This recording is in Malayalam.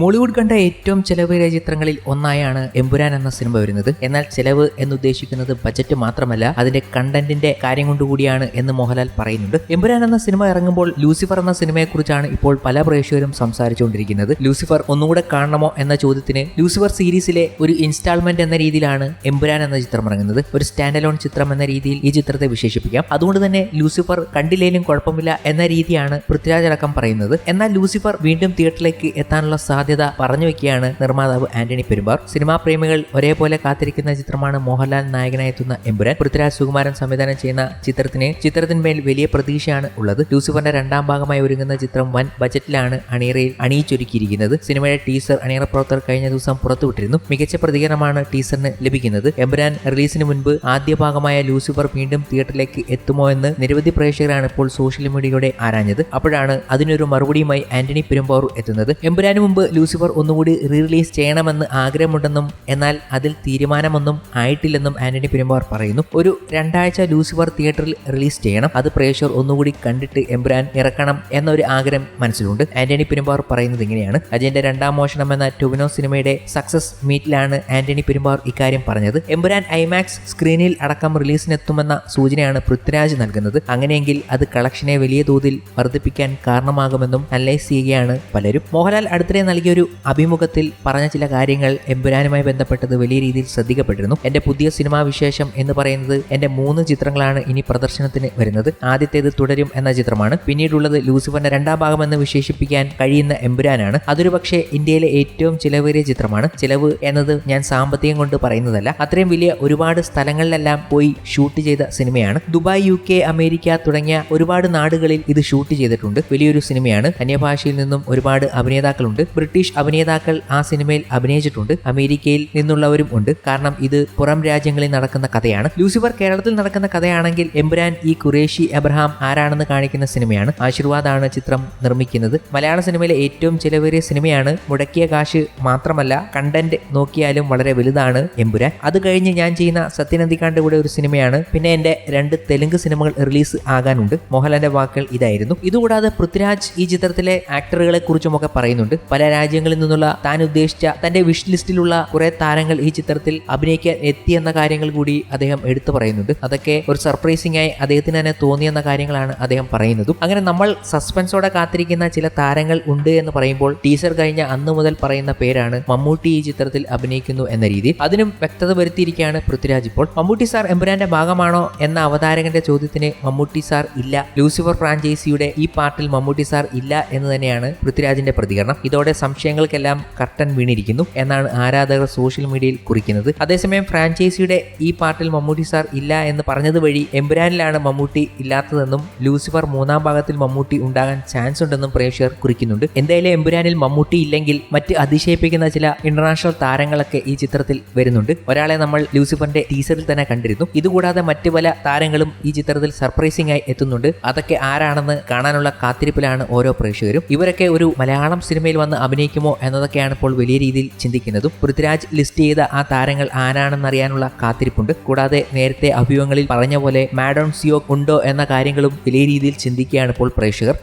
മോളിവുഡ് കണ്ട ഏറ്റവും ചെലവേറിയ ചിത്രങ്ങളിൽ ഒന്നായാണ് എമ്പുരാൻ എന്ന സിനിമ വരുന്നത്. എന്നാൽ ചെലവ് എന്നുദ്ദേശിക്കുന്നത് ബജറ്റ് മാത്രമല്ല അതിന്റെ കണ്ടന്റിന്റെ കാര്യം കൊണ്ടുകൂടിയാണ് എന്ന് മോഹൻലാൽ പറയുന്നുണ്ട്. എമ്പുരാൻ എന്ന സിനിമ ഇറങ്ങുമ്പോൾ ലൂസിഫർ എന്ന സിനിമയെക്കുറിച്ചാണ് ഇപ്പോൾ പല പ്രേക്ഷകരും സംസാരിച്ചുകൊണ്ടിരിക്കുന്നത്. ലൂസിഫർ ഒന്നുകൂടെ കാണണമോ എന്ന ചോദ്യത്തിന് ലൂസിഫർ സീരീസിലെ ഒരു ഇൻസ്റ്റാൾമെന്റ് എന്ന രീതിയിലാണ് എമ്പുരാൻ എന്ന ചിത്രം ഇറങ്ങുന്നത്. ഒരു സ്റ്റാൻഡ് അലോൺ ചിത്രം എന്ന രീതിയിൽ ഈ ചിത്രത്തെ വിശേഷിപ്പിക്കാം. അതുകൊണ്ട് തന്നെ ലൂസിഫർ കണ്ടില്ലെങ്കിലും കുഴപ്പമില്ല എന്ന രീതിയാണ് പൃഥ്വിരാജ് അടക്കം പറയുന്നത്. എന്നാൽ ലൂസിഫർ വീണ്ടും തിയേറ്ററിലേക്ക് എത്താനുള്ള സാധ്യത പറഞ്ഞു വെക്കുകയാണ് നിർമ്മാതാവ് ആന്റണി പെരുമ്പാർ സിനിമാ പ്രേമികൾ ഒരേപോലെ കാത്തിരിക്കുന്ന ചിത്രമാണ് മോഹൻലാൽ നായകനായി എത്തുന്ന എമ്പുരാൻ. പൃഥ്വിരാജ് സുകുമാരൻ സംവിധാനം ചെയ്യുന്ന ചിത്രത്തിന് ചിത്രത്തിന്മേൽ വലിയ പ്രതീക്ഷയാണ് ഉള്ളത്. ലൂസിഫറിന്റെ രണ്ടാം ഭാഗമായി ഒരുങ്ങുന്ന ചിത്രം വൻ ബജറ്റിലാണ് അണിയറയിൽ അണിയിച്ചൊരുക്കിയിരിക്കുന്നത്. സിനിമയുടെ ടീസർ അണിയറ പ്രവർത്തകർ കഴിഞ്ഞ ദിവസം പുറത്തുവിട്ടിരുന്നു. മികച്ച പ്രതികരണമാണ് ടീസറിന് ലഭിക്കുന്നത്. എമ്പുരാൻ റിലീസിന് മുൻപ് ആദ്യ ഭാഗമായ ലൂസിഫർ വീണ്ടും തിയേറ്ററിലേക്ക് എത്തുമോ എന്ന് നിരവധി പ്രേക്ഷകരാണ് ഇപ്പോൾ സോഷ്യൽ മീഡിയയുടെ ആരാഞ്ഞത്. അപ്പോഴാണ് അതിനൊരു മറുപടിയുമായി ആന്റണി പെരുമ്പാവൂർ എത്തുന്നത്. എമ്പുരാന് മുമ്പ് ലൂസിഫർ ഒന്നുകൂടി റീ റിലീസ് ചെയ്യണമെന്ന് ആഗ്രഹമുണ്ടെന്നും എന്നാൽ അതിൽ തീരുമാനമൊന്നും ആയിട്ടില്ലെന്നും ആന്റണി പെരുമ്പാർ പറയുന്നു. ഒരു രണ്ടാഴ്ച ലൂസിഫർ തിയേറ്ററിൽ റിലീസ് ചെയ്യണം. അത് പ്രേക്ഷകർ ഒന്നുകൂടി കണ്ടിട്ട് എംബ്രാൻ ഇറക്കണം എന്നൊരു ആഗ്രഹം മനസ്സിലുണ്ട്. ആന്റണി പെരുമ്പാർ പറയുന്നത് ഇങ്ങനെയാണ്. അജയന്റെ രണ്ടാം മോഷണം എന്ന ടൊവിനോ സിനിമയുടെ സക്സസ് മീറ്റിലാണ് ആന്റണി പെരുമ്പാർ ഇക്കാര്യം പറഞ്ഞത്. എംബ്രാൻ ഐമാക്സ് സ്ക്രീനിൽ അടക്കം റിലീസിനെത്തുമെന്ന സൂചനയാണ് പൃഥ്വിരാജ് നൽകുന്നത്. അങ്ങനെയെങ്കിൽ അത് കളക്ഷനെ വലിയ തോതിൽ വർദ്ധിപ്പിക്കാൻ കാരണമാകുമെന്നും അനലൈസ് ചെയ്യുകയാണ് പലരും. മോഹൻലാൽ അടുത്തിടെ ഒരു അഭിമുഖത്തിൽ പറഞ്ഞ ചില കാര്യങ്ങൾ എമ്പുരാനുമായി ബന്ധപ്പെട്ടത് വലിയ രീതിയിൽ ശ്രദ്ധിക്കപ്പെട്ടിരുന്നു. എന്റെ പുതിയ സിനിമാ വിശേഷം എന്ന് പറയുന്നത് എന്റെ മൂന്ന് ചിത്രങ്ങളാണ് ഇനി പ്രദർശനത്തിന് വരുന്നത്. ആദ്യത്തേത് തുടരും എന്ന ചിത്രമാണ്. പിന്നീടുള്ളത് ലൂസിഫറിന്റെ രണ്ടാം ഭാഗം എന്ന് വിശേഷിപ്പിക്കാൻ കഴിയുന്ന എമ്പുരാനാണ്. അതൊരു പക്ഷേ ഇന്ത്യയിലെ ഏറ്റവും ചിലവേറിയ ചിത്രമാണ്. ചിലവ് എന്നത് ഞാൻ സാമ്പത്തികം കൊണ്ട് പറയുന്നതല്ല. അത്രയും വലിയ ഒരുപാട് സ്ഥലങ്ങളിലെല്ലാം പോയി ഷൂട്ട് ചെയ്ത സിനിമയാണ്. ദുബായ് യു കെ അമേരിക്ക തുടങ്ങിയ ഒരുപാട് നാടുകളിൽ ഇത് ഷൂട്ട് ചെയ്തിട്ടുണ്ട്. വലിയൊരു സിനിമയാണ്. അന്യഭാഷയിൽ നിന്നും ഒരുപാട് അഭിനേതാക്കളുണ്ട്. അഭിനേതാക്കൾ ആ സിനിമയിൽ അഭിനയിച്ചിട്ടുണ്ട്. അമേരിക്കയിൽ നിന്നുള്ളവരും ഉണ്ട്. കാരണം ഇത് പുറം രാജ്യങ്ങളിൽ നടക്കുന്ന കഥയാണ്. ലൂസിഫർ കേരളത്തിൽ നടക്കുന്ന കഥയാണെങ്കിൽ എംബ്രാൻ ഈ കുറേഷി എബ്രഹാം ആരാണെന്ന് കാണിക്കുന്ന സിനിമയാണ്. ആശീർവാദാണ് ചിത്രം നിർമ്മിക്കുന്നത്. മലയാള സിനിമയിലെ ഏറ്റവും ചിലവേറിയ സിനിമയാണ്. മുടക്കിയ കാശ് മാത്രമല്ല കണ്ടന്റ് നോക്കിയാലും വളരെ വലുതാണ് എമ്പുരാൻ. അത് കഴിഞ്ഞ് ഞാൻ ചെയ്യുന്ന സത്യനന്ദിക്കാണ്ട് കൂടെ ഒരു സിനിമയാണ്. പിന്നെ എന്റെ രണ്ട് തെലുങ്ക് സിനിമകൾ റിലീസ് ആകാനുണ്ട്. മോഹൻലാലിന്റെ വാക്കുകൾ ഇതായിരുന്നു. ഇതുകൂടാതെ പൃഥ്വിരാജ് ഈ ചിത്രത്തിലെ ആക്ടറുകളെ കുറിച്ചുമൊക്കെ പറയുന്നുണ്ട്. പല രാജ്യങ്ങളിൽ നിന്നുള്ള താൻ ഉദ്ദേശിച്ച തന്റെ വിഷ് ലിസ്റ്റിലുള്ള കുറെ താരങ്ങൾ ഈ ചിത്രത്തിൽ അഭിനയിക്കാൻ എത്തി എന്ന കാര്യങ്ങൾ കൂടി അദ്ദേഹം എടുത്തു പറയുന്നുണ്ട്. അതൊക്കെ ഒരു സർപ്രൈസിംഗ് ആയി അദ്ദേഹത്തിന് തന്നെ തോന്നിയെന്ന കാര്യങ്ങളാണ് അദ്ദേഹം പറയുന്നതും. അങ്ങനെ നമ്മൾ സസ്പെൻസോടെ കാത്തിരിക്കുന്ന ചില താരങ്ങൾ ഉണ്ട് എന്ന് പറയുമ്പോൾ ടീസർ കഴിഞ്ഞ അന്ന് മുതൽ പറയുന്ന പേരാണ് മമ്മൂട്ടി ഈ ചിത്രത്തിൽ അഭിനയിക്കുന്നു എന്ന രീതി. അതിനും വ്യക്തത വരുത്തിയിരിക്കുകയാണ് പൃഥ്വിരാജ് ഇപ്പോൾ. മമ്മൂട്ടി സാർ എമ്പുരാന്റെ ഭാഗമാണോ എന്ന അവതാരകന്റെ ചോദ്യത്തിന് മമ്മൂട്ടി സാർ ഇല്ല. ലൂസിഫർ ഫ്രാഞ്ചൈസിയുടെ ഈ പാർട്ടിൽ മമ്മൂട്ടി സാർ ഇല്ല എന്ന് തന്നെയാണ് പൃഥ്വിരാജിന്റെ പ്രതികരണം. ഇതോടെ സംശയങ്ങൾക്കെല്ലാം കർട്ടൻ വീണിരിക്കുന്നു എന്നാണ് ആരാധകർ സോഷ്യൽ മീഡിയയിൽ കുറിക്കുന്നത്. അതേസമയം ഫ്രാഞ്ചൈസിയുടെ ഈ പാർട്ടിൽ മമ്മൂട്ടി സാർ ഇല്ല എന്ന് പറഞ്ഞത് വഴി എംബുരാനിലാണ് മമ്മൂട്ടി ഇല്ലാത്തതെന്നും ലൂസിഫർ മൂന്നാം ഭാഗത്തിൽ മമ്മൂട്ടി ഉണ്ടാകാൻ ചാൻസ് ഉണ്ടെന്നും പ്രേക്ഷകർ കുറിക്കുന്നുണ്ട്. എന്തായാലും എംബുരാനിൽ മമ്മൂട്ടി ഇല്ലെങ്കിൽ മറ്റ് അതിശയിപ്പിക്കുന്ന ചില ഇന്റർനാഷണൽ താരങ്ങളൊക്കെ ഈ ചിത്രത്തിൽ വരുന്നുണ്ട്. ഒരാളെ നമ്മൾ ലൂസിഫറിന്റെ ടീസറിൽ തന്നെ കണ്ടിരുന്നു. ഇതുകൂടാതെ മറ്റ് പല താരങ്ങളും ഈ ചിത്രത്തിൽ സർപ്രൈസിംഗ് ആയി എത്തുന്നുണ്ട്. അതൊക്കെ ആരാണെന്ന് കാണാനുള്ള കാത്തിരിപ്പിലാണ് ഓരോ പ്രേക്ഷകരും. ഇവരൊക്കെ ഒരു മലയാളം സിനിമയിൽ വന്ന് അഭിനയിക്കുമോ എന്നതൊക്കെയാണ് ഇപ്പോൾ വലിയ രീതിയിൽ ചിന്തിക്കുന്നതും. പൃഥ്വിരാജ് ലിസ്റ്റ് ചെയ്ത ആ താരങ്ങൾ ആരാണെന്നറിയാനുള്ള കാത്തിരിപ്പുണ്ട്. കൂടാതെ നേരത്തെ അഭിമുഖങ്ങളിൽ പറഞ്ഞ പോലെ മാഡോൺ സിയോ ഉണ്ടോ എന്ന കാര്യങ്ങളും വലിയ രീതിയിൽ ചിന്തിക്കുകയാണ് ഇപ്പോൾ പ്രേക്ഷകർ.